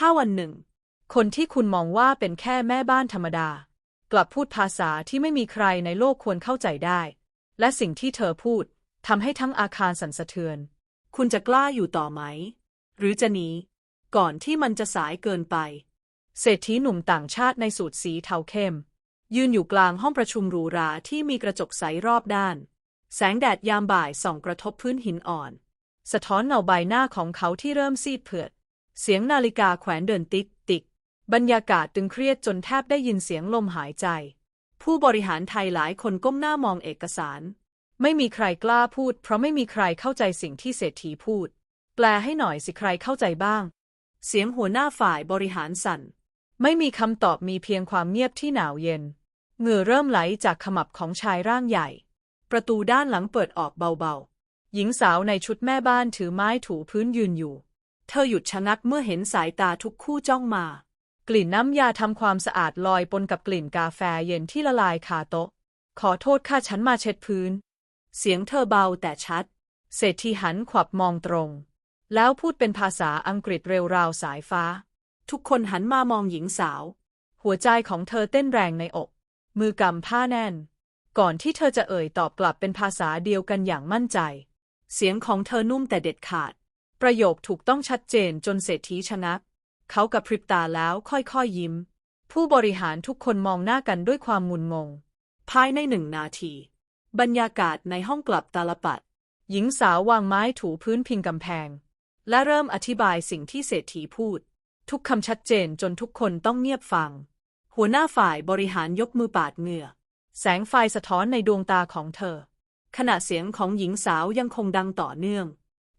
ถ้าวันหนึ่ง คนที่คุณมองว่าเป็นแค่แม่บ้านธรรมดา กลับพูดภาษาที่ไม่มีใครในโลกควรเข้าใจได้ และสิ่งที่เธอพูดทำให้ทั้งอาคารสั่นสะเทือน คุณจะกล้าอยู่ต่อไหม หรือจะหนี ก่อนที่มันจะสายเกินไป เศรษฐีหนุ่มต่างชาติในสูทสีเทาเข้ม ยืนอยู่กลางห้องประชุมหรูหราที่มีกระจกใสรอบด้าน แสงแดดยามบ่ายส่องกระทบพื้นหินอ่อน สะท้อนเงาใบหน้าของเขาที่เริ่มซีดเผือด เสียงนาฬิกาแขวนเดินติ๊กติ๊ก บรรยากาศตึงเครียดจนแทบได้ยินเสียงลมหายใจ ผู้บริหารไทยหลายคนก้มหน้ามองเอกสาร ไม่มีใครกล้าพูด เพราะไม่มีใครเข้าใจสิ่งที่เศรษฐีพูด แปลให้หน่อยสิใครเข้าใจบ้าง เสียงหัวหน้าฝ่ายบริหารสั่น ไม่มีคำตอบมีเพียงความเงียบที่หนาวเย็น เหงื่อเริ่มไหลจากขมับของชายร่างใหญ่ ประตูด้านหลังเปิดออกเบาๆ หญิงสาวในชุดแม่บ้านถือไม้ถูพื้นยืนอยู่ เธอหยุดชะงักเมื่อเห็นสายตาทุกคู่จ้องมา กลิ่นน้ำยาทำความสะอาดลอยปนกับกลิ่นกาแฟเย็นที่ละลายคาโต๊ะ ขอโทษค่ะฉันมาเช็ดพื้น เสียงเธอเบาแต่ชัด เศรษฐีหันขวับมองตรง แล้วพูดเป็นภาษาอังกฤษเร็วราวสายฟ้า ทุกคนหันมามองหญิงสาว หัวใจของเธอเต้นแรงในอก มือกำผ้าแน่น ก่อนที่เธอจะเอ่ยตอบกลับเป็นภาษาเดียวกันอย่างมั่นใจ เสียงของเธอนุ่มแต่เด็ดขาด ประโยคถูกต้องชัดเจนจนเศรษฐีชะงัก เขากับพริบตาแล้วค่อยๆยยิ้ม ผู้บริหารทุกคนมองหน้ากันด้วยความงุนงง ภายในหนึ่งนาที บรรยากาศในห้องกลับตาลปัด หญิงสาววางไม้ถูพื้นพิงกำแพง และเริ่มอธิบายสิ่งที่เศรษฐีพูด ทุกคำชัดเจนจนทุกคนต้องเงียบฟัง หัวหน้าฝ่ายบริหารยกมือปาดเหงื่อ แสงไฟสะท้อนในดวงตาของเธอ ขณะเสียงของหญิงสาวยังคงดังต่อเนื่อง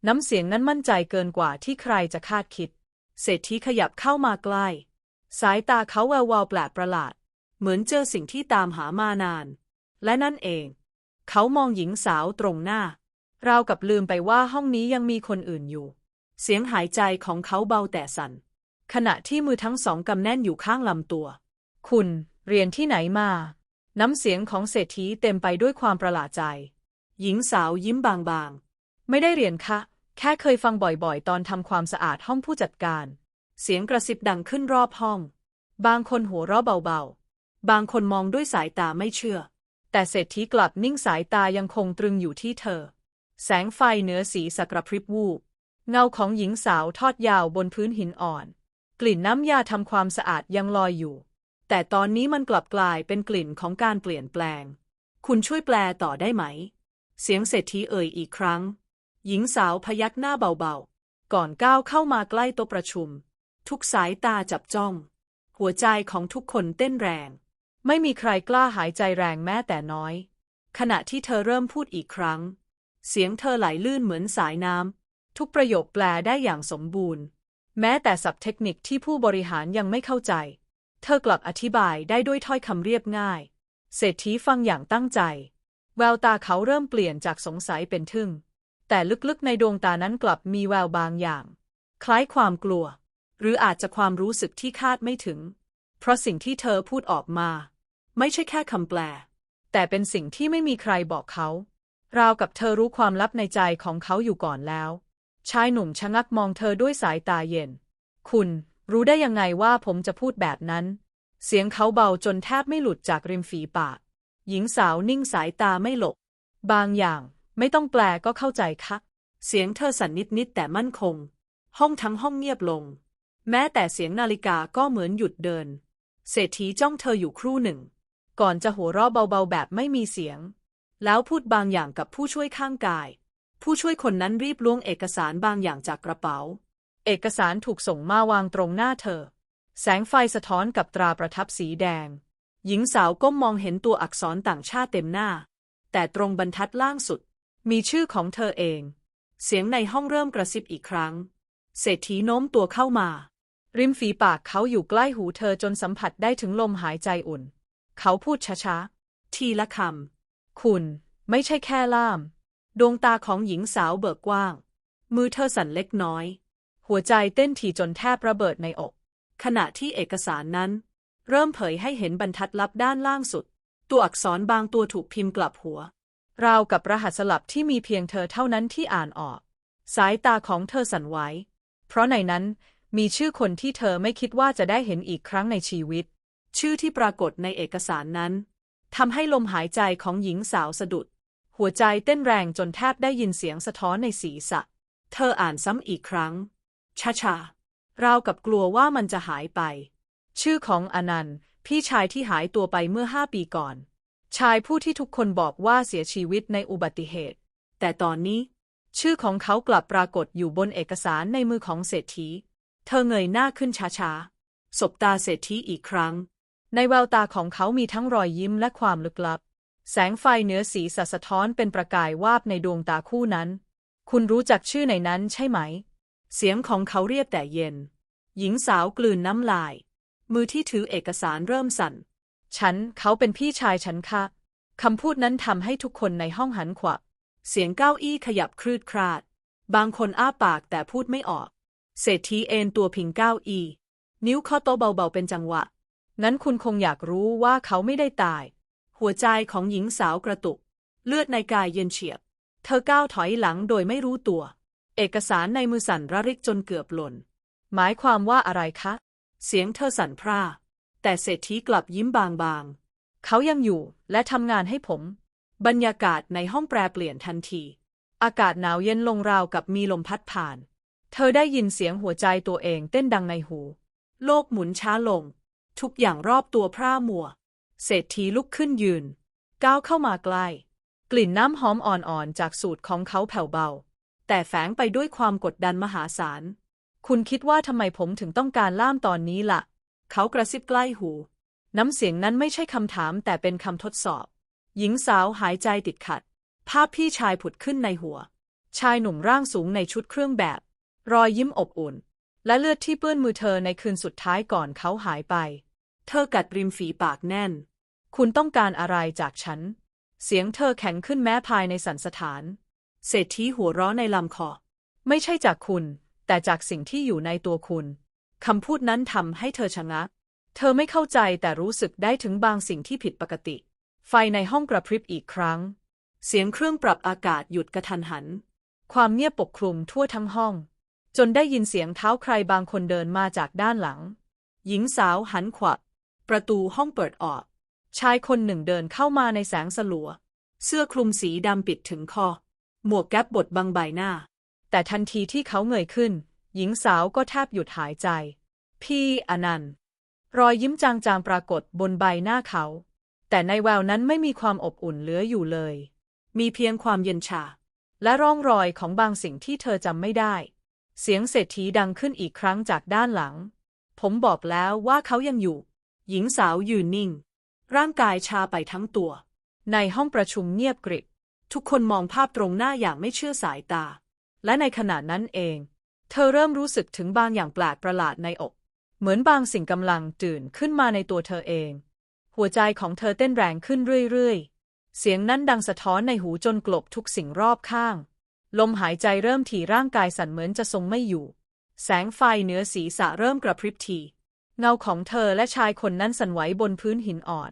น้ำเสียงนั้นมั่นใจเกินกว่าที่ใครจะคาดคิด เศรษฐีขยับเข้ามาใกล้ สายตาเขาแวววาวแปลกประหลาด เหมือนเจอสิ่งที่ตามหามานาน และนั่นเอง เขามองหญิงสาวตรงหน้า ราวกับลืมไปว่าห้องนี้ยังมีคนอื่นอยู่ เสียงหายใจของเขาเบาแต่สั่น ขณะที่มือทั้งสองกำแน่นอยู่ข้างลำตัว คุณเรียนที่ไหนมา น้ำเสียงของเศรษฐีเต็มไปด้วยความประหลาดใจ หญิงสาวยิ้มบางๆ ไม่ได้เรียนคะ แค่เคยฟังบ่อยๆ ตอนทำความสะอาดห้องผู้จัดการ เสียงกระซิบดังขึ้นรอบห้อง บางคนหัวเราะเบาๆ บางคนมองด้วยสายตาไม่เชื่อ แต่เศรษฐีกลับนิ่งสายตายังคงตรึงอยู่ที่เธอ แสงไฟเหนือสีสกระพริบวูบ เงาของหญิงสาวทอดยาวบนพื้นหินอ่อน กลิ่นน้ำยาทำความสะอาดยังลอยอยู่ แต่ตอนนี้มันกลับกลายเป็นกลิ่นของการเปลี่ยนแปลง คุณช่วยแปลต่อได้ไหม เสียงเศรษฐีเอ่ยอีกครั้ง หญิงสาวพยักหน้าเบาๆ ก่อนก้าวเข้ามาใกล้โต๊ะประชุม ทุกสายตาจับจ้อง หัวใจของทุกคนเต้นแรง ไม่มีใครกล้าหายใจแรงแม้แต่น้อย ขณะที่เธอเริ่มพูดอีกครั้ง เสียงเธอไหลลื่นเหมือนสายน้ำ ทุกประโยคแปลได้อย่างสมบูรณ์ แม้แต่ศัพท์เทคนิคที่ผู้บริหารยังไม่เข้าใจ เธอกลับอธิบายได้ด้วยถ้อยคำเรียบง่าย เศรษฐีฟังอย่างตั้งใจ แววตาเขาเริ่มเปลี่ยนจากสงสัยเป็นทึ่ง แต่ลึกๆในดวงตานั้นกลับมีแววบางอย่าง คล้ายความกลัว หรืออาจจะความรู้สึกที่คาดไม่ถึง เพราะสิ่งที่เธอพูดออกมา ไม่ใช่แค่คำแปล แต่เป็นสิ่งที่ไม่มีใครบอกเขา ราวกับเธอรู้ความลับในใจของเขาอยู่ก่อนแล้ว ชายหนุ่มชะงักมองเธอด้วยสายตาเย็น คุณรู้ได้ยังไงว่าผมจะพูดแบบนั้น เสียงเขาเบาจนแทบไม่หลุดจากริมฝีปาก หญิงสาวนิ่งสายตาไม่หลบ บางอย่าง ไม่ต้องแปลก็เข้าใจคะเสียงเธอสั่นนิดๆแต่มั่นคง ห้องทั้งห้องเงียบลง แม้แต่เสียงนาฬิกาก็เหมือนหยุดเดิน เศรษฐีจ้องเธออยู่ครู่หนึ่ง ก่อนจะหัวเราะเบาๆแบบไม่มีเสียง แล้วพูดบางอย่างกับผู้ช่วยข้างกาย ผู้ช่วยคนนั้นรีบล้วงเอกสารบางอย่างจากกระเป๋า เอกสารถูกส่งมาวางตรงหน้าเธอ แสงไฟสะท้อนกับตราประทับสีแดง หญิงสาวก้มมองเห็นตัวอักษรต่างชาติเต็มหน้า แต่ตรงบรรทัดล่างสุด มีชื่อของเธอเอง เสียงในห้องเริ่มกระซิบอีกครั้ง เศรษฐีโน้มตัวเข้ามา ริมฝีปากเขาอยู่ใกล้หูเธอจนสัมผัสได้ถึงลมหายใจอุ่น เขาพูดช้าๆ ทีละคๆคุณไม่ใช่แค่ล่าม ดวงตาของหญิงสาวเบิกกว้าง มือเธอสั่นเล็กน้อย หัวใจเต้นถี่จนแทบระเบิดในอก ขณะที่เอกสารนั้น เริ่มเผยให้เห็นบรรทัดลับด้านล่างสุด ตัวอักษรบางตัวถูกพิมพ์กลับหัว ราวกับรหัสสลับที่มีเพียงเธอเท่านั้นที่อ่านออก สายตาของเธอสั่นไหวเพราะในนั้นมีชื่อคนที่เธอไม่คิดว่าจะได้เห็นอีกครั้งในชีวิต ชื่อที่ปรากฏในเอกสารนั้นทำให้ลมหายใจของหญิงสาวสะดุด หัวใจเต้นแรงจนแทบได้ยินเสียงสะท้อนในศีรษะ เธออ่านซ้ำอีกครั้งช้าๆราวกับกลัวว่ามันจะหายไป ชื่อของอนันต์พี่ชายที่หายตัวไปเมื่อห้าปีก่อน ชายผู้ที่ทุกคนบอกว่าเสียชีวิตในอุบัติเหตุ แต่ตอนนี้ ชื่อของเขากลับปรากฏอยู่บนเอกสารในมือของเศรษฐี เธอเงยหน้าขึ้นช้าๆ สบตาเศรษฐีอีกครั้ง ในแววตาของเขามีทั้งรอยยิ้มและความลึกลับ แสงไฟเหนือสีสะสะท้อนเป็นประกายวาบในดวงตาคู่นั้น คุณรู้จักชื่อในนั้นใช่ไหม เสียงของเขาเรียบแต่เย็น หญิงสาวกลืนน้ำลาย มือที่ถือเอกสารเริ่มสั่น ฉันเขาเป็นพี่ชายฉันค่ะ คำพูดนั้นทำให้ทุกคนในห้องหันขวับ เสียงเก้าอี้ขยับครืดคราด บางคนอ้าปากแต่พูดไม่ออก เศรษฐีเอนตัวพิงเก้าอี้ นิ้วข้อโตเบาๆเป็นจังหวะงั้นคุณคงอยากรู้ว่าเขาไม่ได้ตาย หัวใจของหญิงสาวกระตุก เลือดในกายเย็นเฉียบ เธอก้าวถอยหลังโดยไม่รู้ตัว เอกสารในมือสั่นระริกจนเกือบหล่น หมายความว่าอะไรคะ เสียงเธอสั่นพร่า แต่เศรษฐีกลับยิ้มบางๆ เขายังอยู่และทำงานให้ผม บรรยากาศในห้องแปรเปลี่ยนทันที อากาศหนาวเย็นลงราวกับมีลมพัดผ่าน เธอได้ยินเสียงหัวใจตัวเองเต้นดังในหู โลกหมุนช้าลง ทุกอย่างรอบตัวพร่ามัว เศรษฐีลุกขึ้นยืน ก้าวเข้ามาใกล้ กลิ่นน้ำหอมอ่อนๆ จากสูตรของเขาแผ่วเบา แต่แฝงไปด้วยความกดดันมหาศาล คุณคิดว่าทำไมผมถึงต้องการล่ามตอนนี้ล่ะ เขากระซิบใกล้หู น้ำเสียงนั้นไม่ใช่คำถามแต่เป็นคำทดสอบ หญิงสาวหายใจติดขัด ภาพพี่ชายผุดขึ้นในหัว ชายหนุ่มร่างสูงในชุดเครื่องแบบ รอยยิ้มอบอุ่น และเลือดที่เปื้อนมือเธอในคืนสุดท้ายก่อนเขาหายไป เธอกัดริมฝีปากแน่น คุณต้องการอะไรจากฉัน เสียงเธอแข็งขึ้นแม้ภายในสันสถาน เศรษฐีหัวเราะในลำคอ ไม่ใช่จากคุณ แต่จากสิ่งที่อยู่ในตัวคุณ คำพูดนั้นทำให้เธอชะงัก เธอไม่เข้าใจแต่รู้สึกได้ถึงบางสิ่งที่ผิดปกติ ไฟในห้องกระพริบอีกครั้ง เสียงเครื่องปรับอากาศหยุดกระทันหัน ความเงียบปกคลุมทั่วทั้งห้อง จนได้ยินเสียงเท้าใครบางคนเดินมาจากด้านหลัง หญิงสาวหันขวับ ประตูห้องเปิดออก ชายคนหนึ่งเดินเข้ามาในแสงสลัว เสื้อคลุมสีดำปิดถึงคอ หมวกแก๊ปบดบังใบหน้า แต่ทันทีที่เขาเงยขึ้น หญิงสาวก็แทบหยุดหายใจ พี่อนันต์ รอยยิ้มจางๆปรากฏบนใบหน้าเขา แต่ในแววนั้นไม่มีความอบอุ่นเหลืออยู่เลย มีเพียงความเย็นชา และร่องรอยของบางสิ่งที่เธอจำไม่ได้ เสียงเศรษฐีดังขึ้นอีกครั้งจากด้านหลัง ผมบอกแล้วว่าเขายังอยู่ หญิงสาวยืนนิ่ง ร่างกายชาไปทั้งตัว ในห้องประชุมเงียบกริบทุกคนมองภาพตรงหน้าอย่างไม่เชื่อสายตา และในขณะนั้นเอง เธอเริ่มรู้สึกถึงบางอย่างแปลกประหลาดในอก เหมือนบางสิ่งกำลังตื่นขึ้นมาในตัวเธอเอง หัวใจของเธอเต้นแรงขึ้นเรื่อยๆ เสียงนั้นดังสะท้อนในหูจนกลบทุกสิ่งรอบข้าง ลมหายใจเริ่มถี่ร่างกายสั่นเหมือนจะทรงไม่อยู่ แสงไฟเหนือศีรษะเริ่มกระพริบทีเงาของเธอและชายคนนั้นสั่นไหวบนพื้นหินอ่อน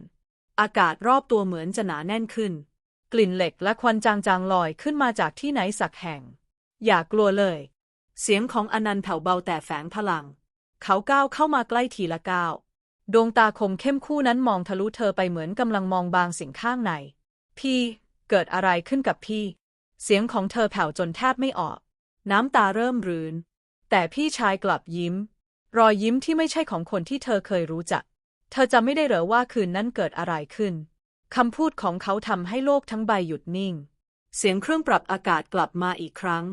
อากาศรอบตัวเหมือนจะหนาแน่นขึ้น กลิ่นเหล็กและควันจางๆลอยขึ้นมาจากที่ไหนสักแห่ง อย่ากลัวเลย เสียงของอนันต์แผ่วเบาแต่แฝงพลัง เขาก้าวเข้ามาใกล้ทีละก้าว ดวงตาคมเข้มคู่นั้นมองทะลุเธอไปเหมือนกำลังมองบางสิ่งข้างใน พี่ เกิดอะไรขึ้นกับพี่ เสียงของเธอแผ่วจนแทบไม่ออก น้ำตาเริ่มรืนแต่พี่ชายกลับยิ้ม รอยยิ้มที่ไม่ใช่ของคนที่เธอเคยรู้จัก เธอจะไม่ได้เหรอว่าคืนนั้นเกิดอะไรขึ้นคำพูดของเขาทำให้โลกทั้งใบหยุดนิ่ง เสียงเครื่องปรับอากาศกลับมาอีกครั้ง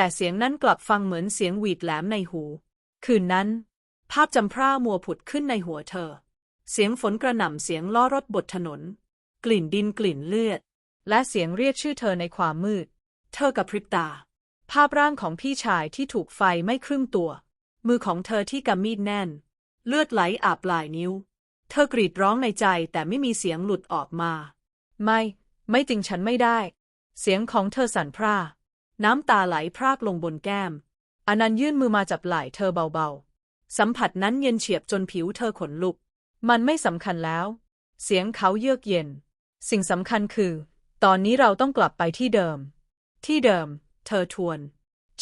แต่เสียงนั้นกลับฟังเหมือนเสียงหวีดแหลมในหู คืนนั้น ภาพจำพร่ามัวผุดขึ้นในหัวเธอ เสียงฝนกระหน่ำเสียงล้อรถบดถนน กลิ่นดินกลิ่นเลือด และเสียงเรียกชื่อเธอในความมืด เธอกระพริบตา ภาพร่างของพี่ชายที่ถูกไฟไม้ครึ่งตัว มือของเธอที่กำมีดแน่น เลือดไหลอาบปลายนิ้ว เธอกรีดร้องในใจแต่ไม่มีเสียงหลุดออกมา ไม่ ไม่จริงฉันไม่ได้ เสียงของเธอสั่นพร่า น้ำตาไหลพรากลงบนแก้ม อนันต์ยื่นมือมาจับไหล่เธอเบาๆ สัมผัสนั้นเย็นเฉียบจนผิวเธอขนลุก มันไม่สำคัญแล้ว เสียงเขาเยือกเย็น สิ่งสำคัญคือ ตอนนี้เราต้องกลับไปที่เดิม ที่เดิม เธอทวน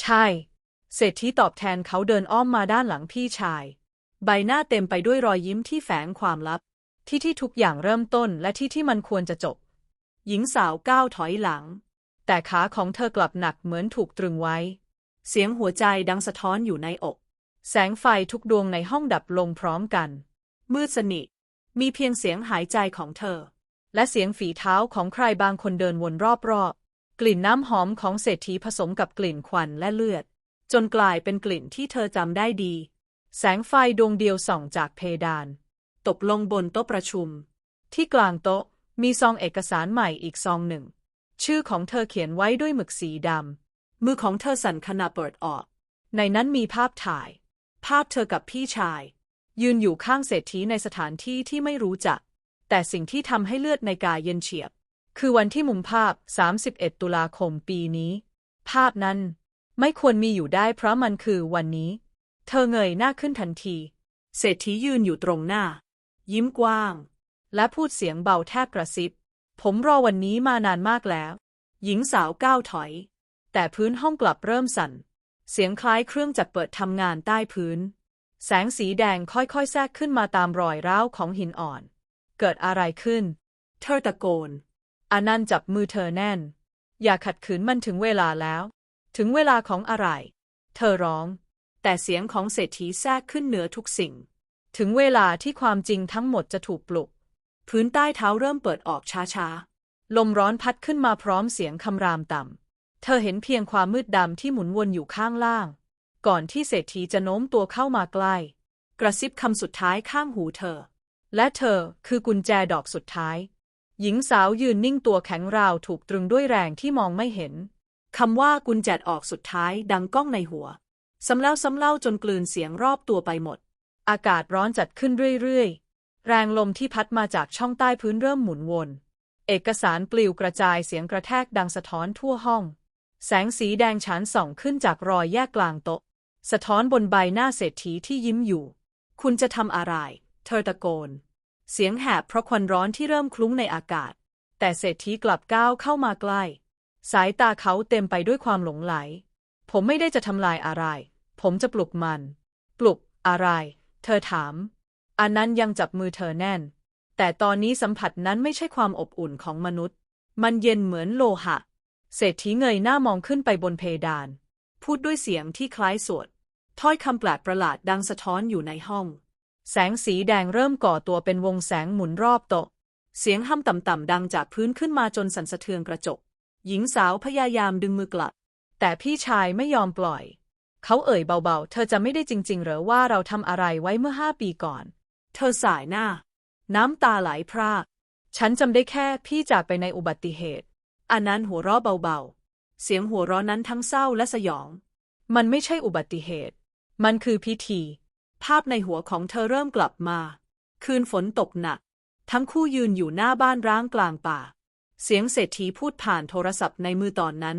ใช่ เศรษฐีตอบแทนเขาเดินอ้อมมาด้านหลังพี่ชาย ใบหน้าเต็มไปด้วยรอยยิ้มที่แฝงความลับ ที่ที่ทุกอย่างเริ่มต้นและที่ที่มันควรจะจบ หญิงสาวก้าวถอยหลัง แต่ขาของเธอกลับหนักเหมือนถูกตรึงไว้ เสียงหัวใจดังสะท้อนอยู่ในอก แสงไฟทุกดวงในห้องดับลงพร้อมกัน มืดสนิทมีเพียงเสียงหายใจของเธอ และเสียงฝีเท้าของใครบางคนเดินวนรอบๆ กลิ่นน้ำหอมของเศรษฐีผสมกับกลิ่นควันและเลือด จนกลายเป็นกลิ่นที่เธอจำได้ดี แสงไฟดวงเดียวส่องจากเพดาน ตกลงบนโต๊ะประชุม ที่กลางโต๊ะมีซองเอกสารใหม่อีกซองหนึ่ง ชื่อของเธอเขียนไว้ด้วยหมึกสีดำ มือของเธอสั่นขณะเปิดออก ในนั้นมีภาพถ่าย ภาพเธอกับพี่ชาย ยืนอยู่ข้างเศรษฐีในสถานที่ที่ไม่รู้จัก แต่สิ่งที่ทำให้เลือดในกายเย็นเฉียบ คือวันที่มุมภาพ 31 ตุลาคมปีนี้ ภาพนั้นไม่ควรมีอยู่ได้เพราะมันคือวันนี้ เธอเงยหน้าขึ้นทันที เศรษฐียืนอยู่ตรงหน้า ยิ้มกว้าง และพูดเสียงเบาแทบกระซิบ ผมรอวันนี้มานานมากแล้ว หญิงสาวก้าวถอย แต่พื้นห้องกลับเริ่มสั่น เสียงคล้ายเครื่องจักรเปิดทำงานใต้พื้น แสงสีแดงค่อยๆแทรกขึ้นมาตามรอยร้าวของหินอ่อน เกิดอะไรขึ้น เธอตะโกนอานันต์จับมือเธอแน่น อย่าขัดขืนมันถึงเวลาแล้ว ถึงเวลาของอะไร เธอร้อง แต่เสียงของเศรษฐีแทรกขึ้นเหนือทุกสิ่ง ถึงเวลาที่ความจริงทั้งหมดจะถูกปลุก พื้นใต้เท้าเริ่มเปิดออกช้าๆ ลมร้อนพัดขึ้นมาพร้อมเสียงคำรามต่ำ เธอเห็นเพียงความมืดดำที่หมุนวนอยู่ข้างล่าง ก่อนที่เศรษฐีจะโน้มตัวเข้ามาใกล้ กระซิบคำสุดท้ายข้างหูเธอ และเธอคือกุญแจดอกสุดท้าย หญิงสาวยืนนิ่งตัวแข็งราวถูกตรึงด้วยแรงที่มองไม่เห็นคำว่ากุญแจออกสุดท้ายดังก้องในหัวซ้ำแล้วซ้ำเล่าจนกลืนเสียงรอบตัวไปหมด อากาศร้อนจัดขึ้นเรื่อยๆ แรงลมที่พัดมาจากช่องใต้พื้นเริ่มหมุนวน เอกสารปลิวกระจายเสียงกระแทกดังสะท้อนทั่วห้อง แสงสีแดงฉานส่องขึ้นจากรอยแยกกลางโต๊ะ สะท้อนบนใบหน้าเศรษฐีที่ยิ้มอยู่ คุณจะทำอะไร เธอตะโกน เสียงแหบเพราะควันร้อนที่เริ่มคลุ้งในอากาศ แต่เศรษฐีกลับก้าวเข้ามาใกล้ สายตาเขาเต็มไปด้วยความหลงไหล ผมไม่ได้จะทำลายอะไร ผมจะปลุกมัน ปลุกอะไร เธอถาม อันนั้นยังจับมือเธอแน่น แต่ตอนนี้สัมผัสนั้นไม่ใช่ความอบอุ่นของมนุษย์ มันเย็นเหมือนโลหะ เศรษฐีเงยหน้ามองขึ้นไปบนเพดาน พูดด้วยเสียงที่คล้ายสวด ถ้อยคำแปลกประหลาดดังสะท้อนอยู่ในห้อง แสงสีแดงเริ่มก่อตัวเป็นวงแสงหมุนรอบโต๊ะ เสียงห้ำต่ำๆดังจากพื้นขึ้นมาจนสั่นสะเทือนกระจก หญิงสาวพยายามดึงมือกลับ แต่พี่ชายไม่ยอมปล่อย เขาเอ่ยเบาๆ เธอจะไม่ได้จริงๆเหรอว่าเราทำอะไรไว้เมื่อห้าปีก่อน เธอสายหน้า น้ำตาไหลพราก ฉันจำได้แค่พี่จากไปในอุบัติเหตุอันนั้นหัวเราะเบาๆ เสียงหัวเราะนั้นทั้งเศร้าและสยอง มันไม่ใช่อุบัติเหตุ มันคือพิธี ภาพในหัวของเธอเริ่มกลับมา คืนฝนตกหนัก ทั้งคู่ยืนอยู่หน้าบ้านร้างกลางป่า เสียงเศรษฐีพูดผ่านโทรศัพท์ในมือตอนนั้น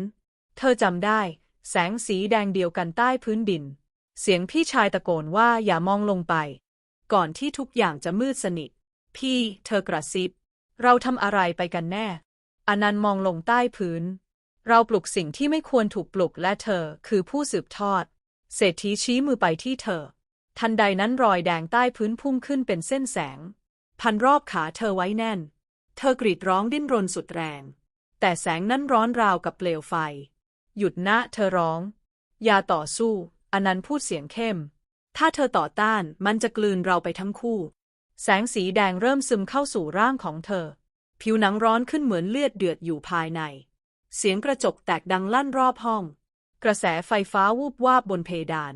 เธอจำได้ แสงสีแดงเดียวกันใต้พื้นดิน เสียงพี่ชายตะโกนว่าอย่ามองลงไป ก่อนที่ทุกอย่างจะมืดสนิท พี่เธอกระซิบ เราทำอะไรไปกันแน่ อนันต์มองลงใต้พื้น เราปลุกสิ่งที่ไม่ควรถูกปลุกและเธอคือผู้สืบทอด เศรษฐีชี้มือไปที่เธอ ทันใดนั้นรอยแดงใต้พื้นพุ่งขึ้นเป็นเส้นแสง พันรอบขาเธอไว้แน่น เธอกรีดร้องดิ้นรนสุดแรง แต่แสงนั้นร้อนราวกับเปลวไฟ หยุดนะเธอร้อง อย่าต่อสู้ อนันต์พูดเสียงเข้ม ถ้าเธอต่อต้านมันจะกลืนเราไปทั้งคู่ แสงสีแดงเริ่มซึมเข้าสู่ร่างของเธอ ผิวหนังร้อนขึ้นเหมือนเลือดเดือดอยู่ภายใน เสียงกระจกแตกดังลั่นรอบห้อง กระแสไฟฟ้าวูบวาบบนเพดาน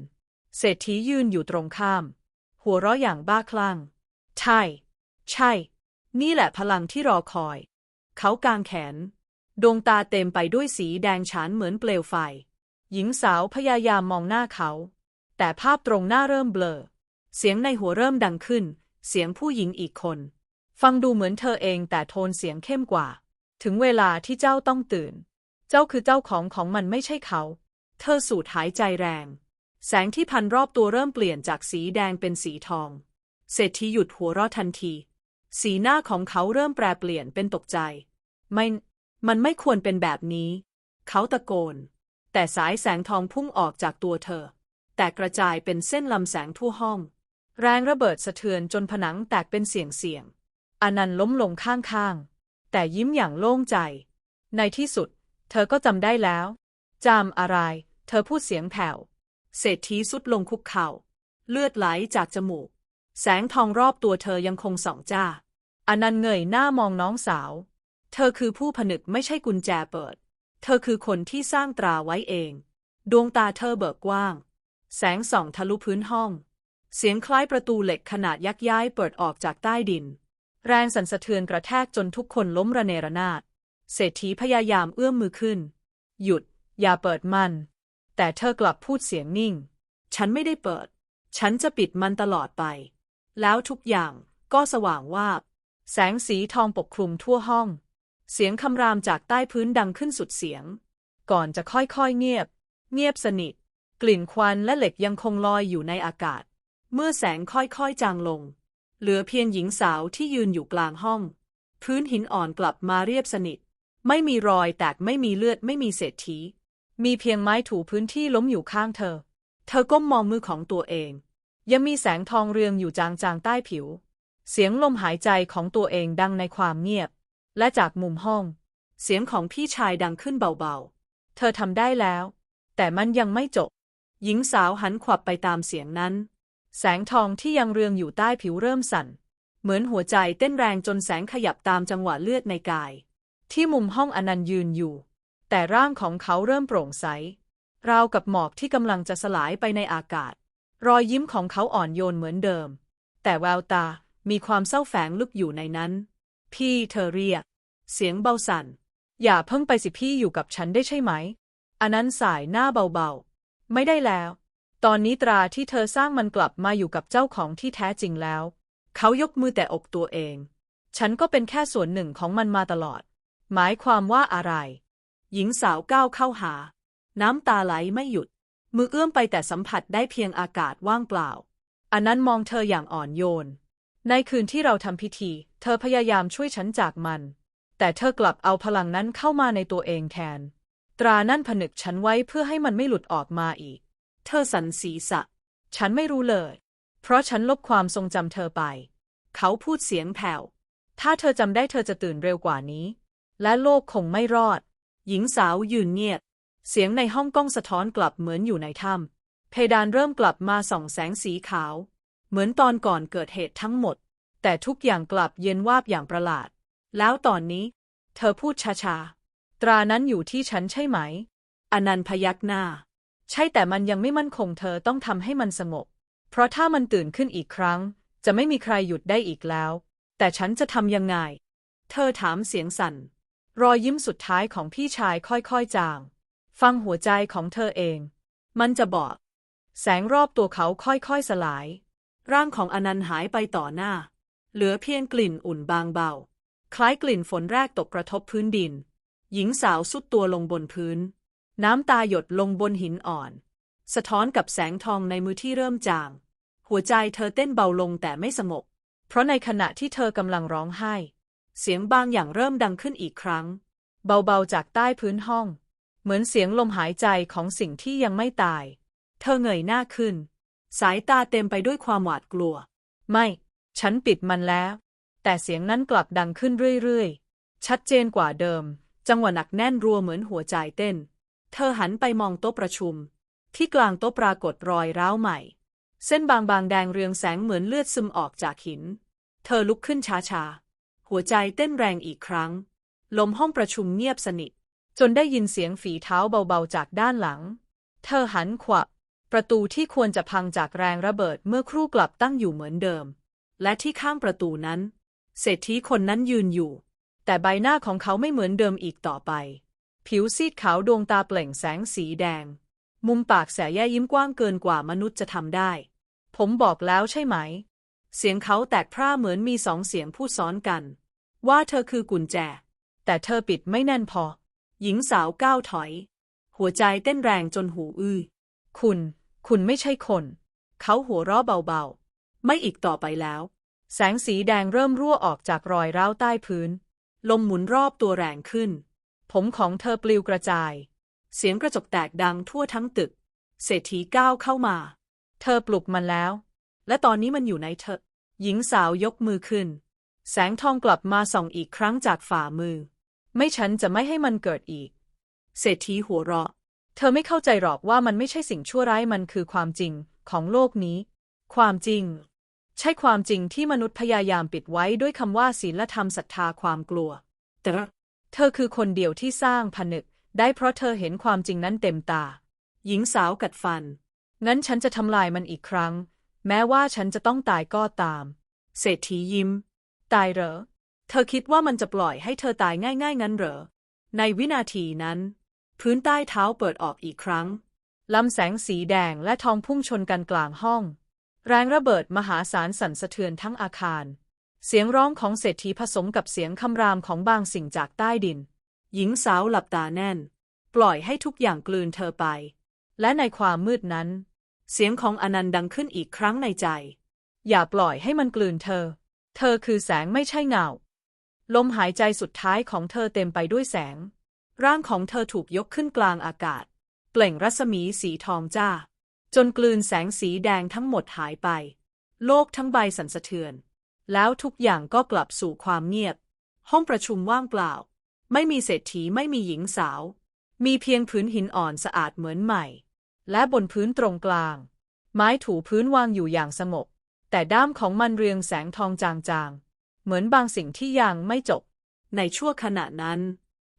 เศรษฐียืนอยู่ตรงข้าม หัวเราะอย่างบ้าคลั่ง ใช่ ใช่ นี่แหละพลังที่รอคอย เขากางแขน ดวงตาเต็มไปด้วยสีแดงฉานเหมือนเปลวไฟ หญิงสาวพยายามมองหน้าเขา แต่ภาพตรงหน้าเริ่มเบลอ เสียงในหัวเริ่มดังขึ้น เสียงผู้หญิงอีกคน ฟังดูเหมือนเธอเองแต่โทนเสียงเข้มกว่า ถึงเวลาที่เจ้าต้องตื่น เจ้าคือเจ้าของของมันไม่ใช่เขา เธอสูดหายใจแรง แสงที่พันรอบตัวเริ่มเปลี่ยนจากสีแดงเป็นสีทอง เศรษฐีหยุดหัวเราะทันที สีหน้าของเขาเริ่มแปรเปลี่ยนเป็นตกใจ ไม่ มันไม่ควรเป็นแบบนี้ เขาตะโกน แต่สายแสงทองพุ่งออกจากตัวเธอ แต่กระจายเป็นเส้นลำแสงทั่วห้อง แรงระเบิดสะเทือนจนผนังแตกเป็นเสียงเสียงๆอนันต์ล้มลงข้างๆ แต่ยิ้มอย่างโล่งใจ ในที่สุด เธอก็จำได้แล้วจำอะไร เธอพูดเสียงแผ่ว เศรษฐีสุดลงคุกเข่า เลือดไหลจากจมูก แสงทองรอบตัวเธอยังคงส่องจ้าอนันต์เงยหน้ามองน้องสาว เธอคือผู้ผนึกไม่ใช่กุญแจเปิด เธอคือคนที่สร้างตราไว้เอง ดวงตาเธอเบิกกว้าง แสงส่องทะลุพื้นห้อง เสียงคล้ายประตูเหล็กขนาดยักษ์ย้ายเปิดออกจากใต้ดิน แรงสั่นสะเทือนกระแทกจนทุกคนล้มระเนระนาด เศรษฐีพยายามเอื้อมมือขึ้น หยุด อย่าเปิดมัน แต่เธอกลับพูดเสียงนิ่ง ฉันไม่ได้เปิด ฉันจะปิดมันตลอดไป แล้วทุกอย่างก็สว่างวาบ แสงสีทองปกคลุมทั่วห้อง เสียงคำรามจากใต้พื้นดังขึ้นสุดเสียง ก่อนจะค่อยๆเงียบ เงียบสนิท กลิ่นควันและเหล็กยังคงลอยอยู่ในอากาศ เมื่อแสงค่อยๆจางลง เหลือเพียงหญิงสาวที่ยืนอยู่กลางห้อง พื้นหินอ่อนกลับมาเรียบสนิท ไม่มีรอยแตกไม่มีเลือดไม่มีเศษทีมีเพียงไม้ถูพื้นที่ล้มอยู่ข้างเธอ เธอก้มมองมือของตัวเอง ยังมีแสงทองเรืองอยู่จางๆใต้ผิว เสียงลมหายใจของตัวเองดังในความเงียบ และจากมุมห้อง เสียงของพี่ชายดังขึ้นเบาๆ เธอทำได้แล้ว แต่มันยังไม่จบ หญิงสาวหันขวับไปตามเสียงนั้น แสงทองที่ยังเรืองอยู่ใต้ผิวเริ่มสั่น เหมือนหัวใจเต้นแรงจนแสงขยับตามจังหวะเลือดในกาย ที่มุมห้องอนันต์ยืนอยู่ แต่ร่างของเขาเริ่มโปร่งใส ราวกับหมอกที่กำลังจะสลายไปในอากาศ รอยยิ้มของเขาอ่อนโยนเหมือนเดิม แต่แววตามีความเศร้าแฝงลึกอยู่ในนั้น พี่เธอเรียก เสียงเบาสั่น อย่าเพิ่งไปสิพี่อยู่กับฉันได้ใช่ไหมอันนั้นสายหน้าเบาๆ ไม่ได้แล้ว ตอนนี้ตราที่เธอสร้างมันกลับมาอยู่กับเจ้าของที่แท้จริงแล้ว เขายกมือแต่อกตัวเอง ฉันก็เป็นแค่ส่วนหนึ่งของมันมาตลอด หมายความว่าอะไร หญิงสาวก้าวเข้าหา น้ำตาไหลไม่หยุด มือเอื้อมไปแต่สัมผัสได้เพียงอากาศว่างเปล่า อันนั้นมองเธออย่างอ่อนโยน ในคืนที่เราทำพิธี เธอพยายามช่วยฉันจากมัน แต่เธอกลับเอาพลังนั้นเข้ามาในตัวเองแทน ตรานั่นผนึกฉันไว้เพื่อให้มันไม่หลุดออกมาอีก เธอสันศีรษะ ฉันไม่รู้เลย เพราะฉันลบความทรงจำเธอไป เขาพูดเสียงแผ่ว ถ้าเธอจำได้เธอจะตื่นเร็วกว่านี้ และโลกคงไม่รอด หญิงสาวยืนเงียบ เสียงในห้องกล้องสะท้อนกลับเหมือนอยู่ในถ้ำเพดานเริ่มกลับมาส่องแสงสีขาว เหมือนตอนก่อนเกิดเหตุทั้งหมด แต่ทุกอย่างกลับเย็นวาบอย่างประหลาด แล้วตอนนี้ เธอพูดช้าๆ ตรานั้นอยู่ที่ฉันใช่ไหม อนันต์พยักหน้า ใช่แต่มันยังไม่มั่นคงเธอต้องทำให้มันสงบ เพราะถ้ามันตื่นขึ้นอีกครั้ง จะไม่มีใครหยุดได้อีกแล้ว แต่ฉันจะทำยังไง เธอถามเสียงสั่น รอยยิ้มสุดท้ายของพี่ชายค่อยๆจาง ฟังหัวใจของเธอเอง มันจะบอก แสงรอบตัวเขาค่อยๆสลาย ร่างของอนันต์หายไปต่อหน้า เหลือเพียงกลิ่นอุ่นบางเบา คล้ายกลิ่นฝนแรกตกกระทบพื้นดิน หญิงสาวสุดตัวลงบนพื้น น้ำตาหยดลงบนหินอ่อน สะท้อนกับแสงทองในมือที่เริ่มจาง หัวใจเธอเต้นเบาลงแต่ไม่สงบเพราะในขณะที่เธอกำลังร้องไห้ เสียงบางอย่างเริ่มดังขึ้นอีกครั้ง เบาๆจากใต้พื้นห้อง เหมือนเสียงลมหายใจของสิ่งที่ยังไม่ตาย เธอเงยหน้าขึ้น สายตาเต็มไปด้วยความหวาดกลัว ไม่ ฉันปิดมันแล้ว แต่เสียงนั้นกลับดังขึ้นเรื่อยๆ ชัดเจนกว่าเดิม จังหวะหนักแน่นรัวเหมือนหัวใจเต้น เธอหันไปมองโต๊ะประชุม ที่กลางโต๊ะปรากฏรอยร้าวใหม่ เส้นบางๆแดงเรืองแสงเหมือนเลือดซึมออกจากหิน เธอลุกขึ้นช้าๆ หัวใจเต้นแรงอีกครั้ง ลมห้องประชุมเงียบสนิท จนได้ยินเสียงฝีเท้าเบาๆจากด้านหลัง เธอหันขวับประตูที่ควรจะพังจากแรงระเบิดเมื่อครู่กลับตั้งอยู่เหมือนเดิม และที่ข้างประตูนั้น เศรษฐีคนนั้นยืนอยู่ แต่ใบหน้าของเขาไม่เหมือนเดิมอีกต่อไป ผิวซีดขาวดวงตาเปล่งแสงสีแดง มุมปากแสแย่ยิ้มกว้างเกินกว่ามนุษย์จะทำได้ ผมบอกแล้วใช่ไหม เสียงเขาแตกพร่าเหมือนมีสองเสียงพูดซ้อนกัน ว่าเธอคือกุญแจ แต่เธอปิดไม่แน่นพอ หญิงสาวก้าวถอย หัวใจเต้นแรงจนหูอื้อ คุณ คุณไม่ใช่คน เขาหัวเราะเบาๆ ไม่อีกต่อไปแล้ว แสงสีแดงเริ่มรั่วออกจากรอยร้าวใต้พื้น ลมหมุนรอบตัวแรงขึ้น ผมของเธอปลิวกระจาย เสียงกระจกแตกดังทั่วทั้งตึก เศรษฐีก้าวเข้ามา เธอปลุกมันแล้ว และตอนนี้มันอยู่ในเธอ หญิงสาวยกมือขึ้น แสงทองกลับมาส่องอีกครั้งจากฝ่ามือ ไม่ฉันจะไม่ให้มันเกิดอีก เศรษฐีหัวเราะ เธอไม่เข้าใจหรอกว่ามันไม่ใช่สิ่งชั่วร้ายมันคือความจริงของโลกนี้ ความจริง ใช่ความจริงที่มนุษย์พยายามปิดไว้ด้วยคำว่าศีลธรรมศรัทธาความกลัว แต่เธอคือคนเดียวที่สร้างผนึก ได้เพราะเธอเห็นความจริงนั้นเต็มตา หญิงสาวกัดฟัน งั้นฉันจะทำลายมันอีกครั้ง แม้ว่าฉันจะต้องตายก็ตาม เศรษฐียิ้ม ตายเหรอ เธอคิดว่ามันจะปล่อยให้เธอตายง่ายๆงั้นเหรอ ในวินาทีนั้น พื้นใต้เท้าเปิดออกอีกครั้งลำแสงสีแดงและทองพุ่งชนกันกลางห้อง แรงระเบิดมหาศาลสั่นสะเทือนทั้งอาคาร เสียงร้องของเศรษฐีผสมกับเสียงคำรามของบางสิ่งจากใต้ดิน หญิงสาวหลับตาแน่น ปล่อยให้ทุกอย่างกลืนเธอไป และในความมืดนั้น เสียงของอนันต์ดังขึ้นอีกครั้งในใจ อย่าปล่อยให้มันกลืนเธอ เธอคือแสงไม่ใช่เงา ลมหายใจสุดท้ายของเธอเต็มไปด้วยแสง ร่างของเธอถูกยกขึ้นกลางอากาศ เปล่งรัศมีสีทองจ้า จนกลืนแสงสีแดงทั้งหมดหายไป โลกทั้งใบสั่นสะเทือน แล้วทุกอย่างก็กลับสู่ความเงียบ ห้องประชุมว่างเปล่า ไม่มีเศรษฐีไม่มีหญิงสาว มีเพียงพื้นหินอ่อนสะอาดเหมือนใหม่ และบนพื้นตรงกลาง ไม้ถูพื้นวางอยู่อย่างสงบแต่ด้ามของมันเรืองแสงทองจางๆ เหมือนบางสิ่งที่ยังไม่จบ ในชั่วขณะนั้น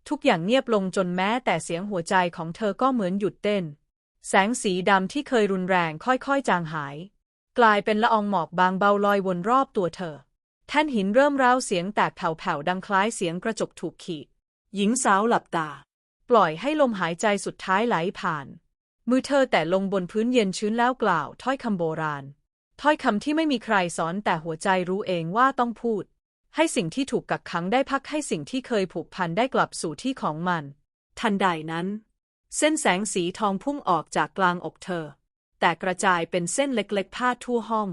ทุกอย่างเงียบลงจนแม้แต่เสียงหัวใจของเธอก็เหมือนหยุดเต้น แสงสีดำที่เคยรุนแรงค่อยๆ จางหาย กลายเป็นละอองหมอกบางเบาลอยวนรอบตัวเธอ แท่นหินเริ่มร้าวเสียงแตกแผ่วๆดังคล้ายเสียงกระจกถูกขีด หญิงสาวหลับตา ปล่อยให้ลมหายใจสุดท้ายไหลผ่าน มือเธอแต่ลงบนพื้นเย็นชื้นแล้วกล่าวถ้อยคำโบราณ ถ้อยคำที่ไม่มีใครสอนแต่หัวใจรู้เองว่าต้องพูด ให้สิ่งที่ถูกกักขังได้พักให้สิ่งที่เคยผูกพันได้กลับสู่ที่ของมัน ทันใดนั้น เส้นแสงสีทองพุ่งออกจากกลางอกเธอ แต่กระจายเป็นเส้นเล็กๆพาดทั่วห้อง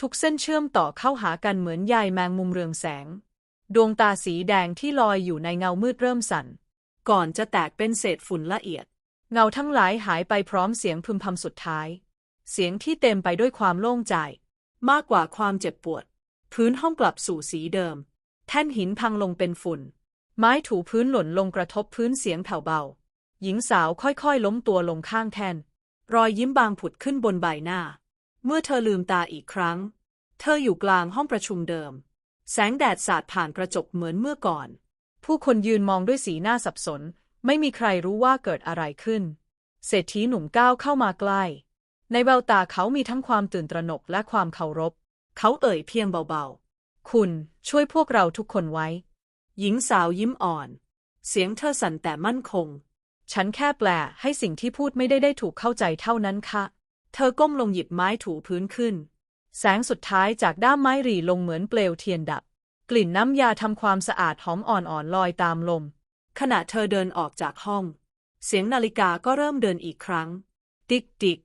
ทุกเส้นเชื่อมต่อเข้าหากันเหมือนใยแมงมุมเรืองแสง ดวงตาสีแดงที่ลอยอยู่ในเงามืดเริ่มสั่น ก่อนจะแตกเป็นเศษฝุ่นละเอียด เงาทั้งหลายหายไปพร้อมเสียงพึมพำสุดท้าย เสียงที่เต็มไปด้วยความโล่งใจ มากกว่าความเจ็บปวด พื้นห้องกลับสู่สีเดิม แท่นหินพังลงเป็นฝุ่น ไม้ถูพื้นหล่นลงกระทบพื้นเสียงแผ่วเบา หญิงสาวค่อยๆ ล้มตัวลงข้างแทน รอยยิ้มบางผุดขึ้นบนใบหน้า เมื่อเธอลืมตาอีกครั้ง เธออยู่กลางห้องประชุมเดิม แสงแดดสาดผ่านกระจกเหมือนเมื่อก่อน ผู้คนยืนมองด้วยสีหน้าสับสน ไม่มีใครรู้ว่าเกิดอะไรขึ้น เศรษฐีหนุ่มก้าวเข้ามาใกล้ ในแววตาเขามีทั้งความตื่นตระหนกและความเคารพ เขาเอ่ยเพียงเบาๆ คุณช่วยพวกเราทุกคนไว้ หญิงสาวยิ้มอ่อน เสียงเธอสั่นแต่มั่นคง ฉันแค่แปลให้สิ่งที่พูดไม่ได้ได้ถูกเข้าใจเท่านั้นค่ะ เธอก้มลงหยิบไม้ถูพื้นขึ้น แสงสุดท้ายจากด้ามไม้หรี่ลงเหมือนเปลวเทียนดับ กลิ่นน้ำยาทำความสะอาดหอมอ่อนๆลอยตามลม ขณะเธอเดินออกจากห้อง เสียงนาฬิกาก็เริ่มเดินอีกครั้ง ติ๊กติ๊ก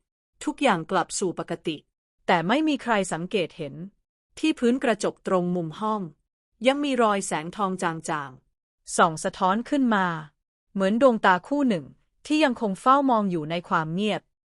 ทุกอย่างกลับสู่ปกติ แต่ไม่มีใครสังเกตเห็น ที่พื้นกระจกตรงมุมห้อง ยังมีรอยแสงทองจางๆส่องสะท้อนขึ้นมา เหมือนดวงตาคู่หนึ่งที่ยังคงเฝ้ามองอยู่ในความเงียบ